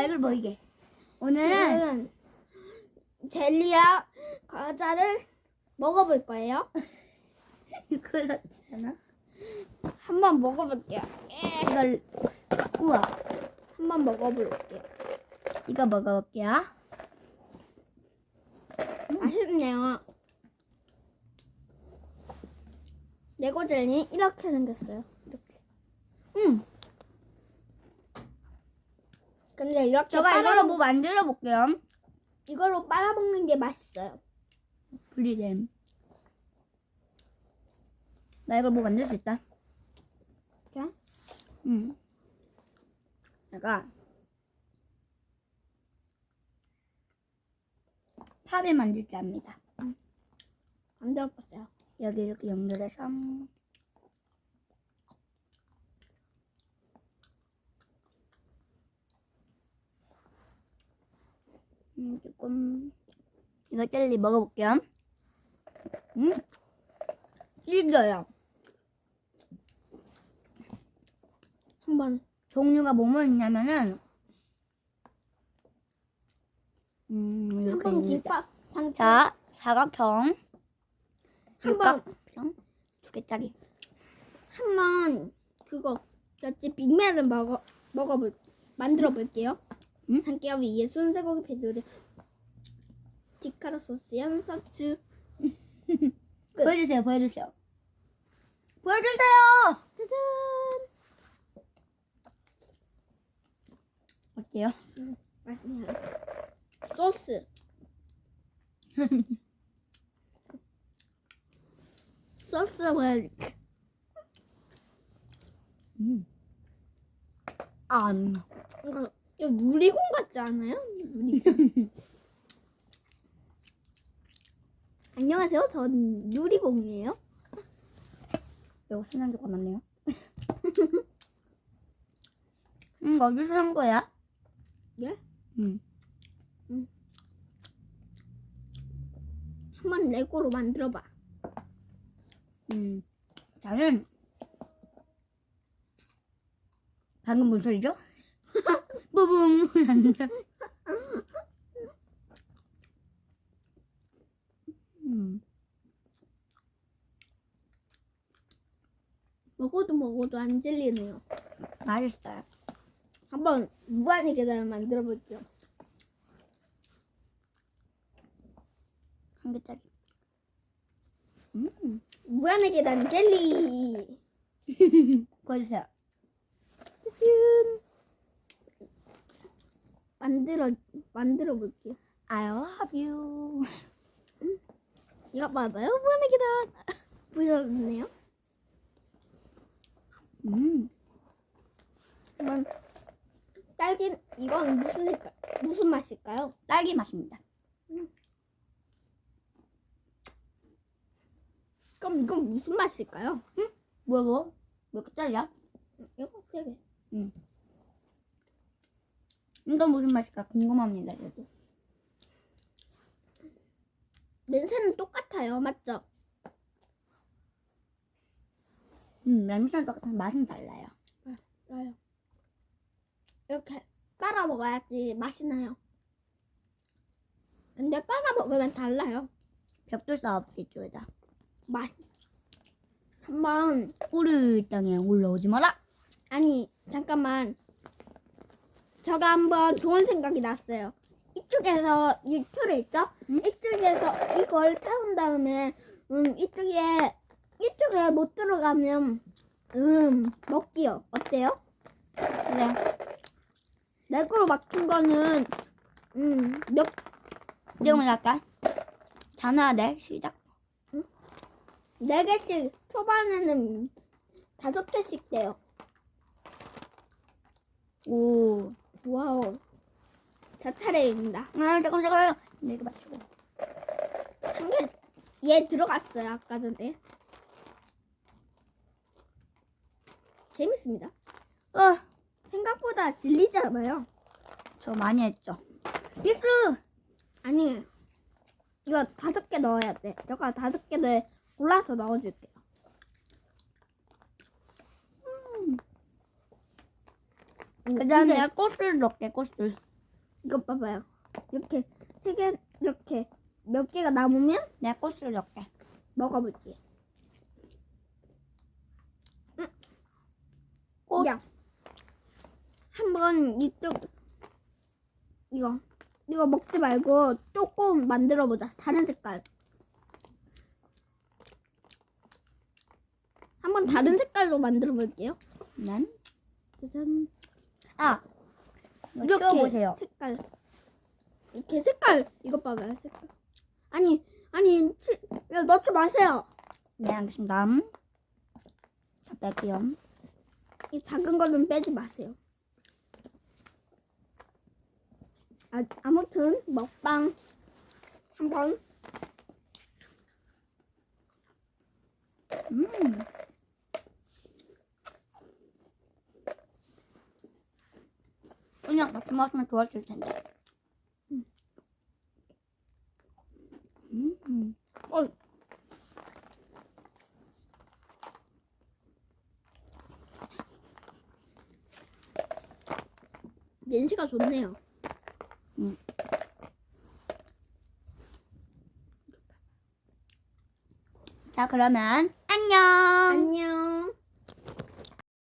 얼굴 보이게. 오늘은 오늘은 젤리랑 과자를 먹어볼 거예요. 그렇지 않아? 한번 먹어볼게요. 예. 이걸 우와 한번 먹어볼게요. 이거 먹어볼게요. 맛있네요. 레고 젤리 이렇게 생겼어요. 이렇게. 음, 근데 이렇게 제가 빨아 이걸로 뭐 만들어 볼게요. 이걸로 빨아 먹는 게 맛있어요. 분리됨. 나 이걸 뭐 만들 수 있다. 자, 음. 내가 팝을 만들 줄 압니다. 만들어 봤어요. 여기 이렇게 연결해서 음, 조금 이거 젤리 먹어볼게요. 음, 질겨요. 한번 종류가 뭐뭐 있냐면은 음 이렇게 한번 있습니다. 김밥 상자 자 사각형 한번 육각형 두 개짜리 한번 그거 같이 빅맨을 먹어 먹어볼 만들어 볼게요. 응? 함께 위에 순세고기 패드를 디카라 소스 양상추 끝. 보여주세요 보여주세요 보여주세요 짜잔 어때요? 맛있네요. 소스 소스 보여줄게. 음. 아, 음. 이거 이거 누리공 같지 않아요? 누리공. 안녕하세요. 전 누리공이에요. 이거 생각보다 많네요 음 어디서 산 거야? 예? 음. 한번 레고로 만들어봐. 음. 저는 방금 뭔 소리죠? 뿌붕 음. 먹어도 먹어도 안 질리네요. 맛있어요 한번 무한의 계단을 만들어 볼게요. 한 개짜리 음. 무한의 계단 젤리. 보여주세요 만들어 만들어 볼게요. I love you 이거 봐봐요. 계단. 보셨네요? 음. 한번 딸기 이건 무슨 색깔 무슨 맛일까요? 딸기 맛입니다 그럼 이건 무슨 맛일까요? 뭐야 뭐? 몇 개짜리야? 이거 세 개. 이거 무슨 맛일까 궁금합니다 저도 냄새는 똑같아요, 맞죠? 음 냄새는 똑같은 맛은 달라요 나요. 이렇게 빨아 먹어야지 맛이 나요. 근데 빨아 먹으면 달라요. 벽돌 싸움겠죠 다 맛. 한번 우리 땅에 올라오지 마라 아니 잠깐만. 제가 한번 좋은 생각이 났어요. 이쪽에서 이 틀에 있죠? 응? 이쪽에서 이걸 채운 다음에 음 이쪽에 이쪽에 못 들어가면 음 먹기요. 어때요? 그래 레고로 막힌 거는 음몇 지금은 할까? 하나 네 시작 네 개씩 초반에는 다섯 개씩 돼요. 오 와우. 자 차례입니다. 아 잠깐 잠깐 내가 맞추고 한 개 얘 들어갔어요 아까 전에. 재밌습니다. 어, 생각보다 질리지 않아요. 저 많이 했죠 필수 아니 이거 다섯 개 넣어야 돼. 제가 다섯 개를 골라서 넣어줄게요. 그 다음에 꽃을 넣게 꽃을 이것 봐봐요. 이렇게 세 개 이렇게 몇 개가 남으면 내 꽃을 넣게. 먹어볼게요. 꽃. 야, 한번 이쪽 이거 이거 먹지 말고 조금 만들어 보자. 다른 색깔. 한번 다른 색깔로 만들어 볼게요. 난. 짜잔. 아. 이렇게 치워보세요. 색깔. 이렇게 색깔 이것 봐봐요. 색깔. 아니 아니 치, 야, 넣지 마세요. 네, 알겠습니다. 자, 뺄게요. 이 작은 거는 빼지 마세요. 아, 아무튼 먹방 한번 음. 먹으면 좋았을 텐데. 음. 어, 냄새가 좋네요. 자, 그러면 안녕. 안녕.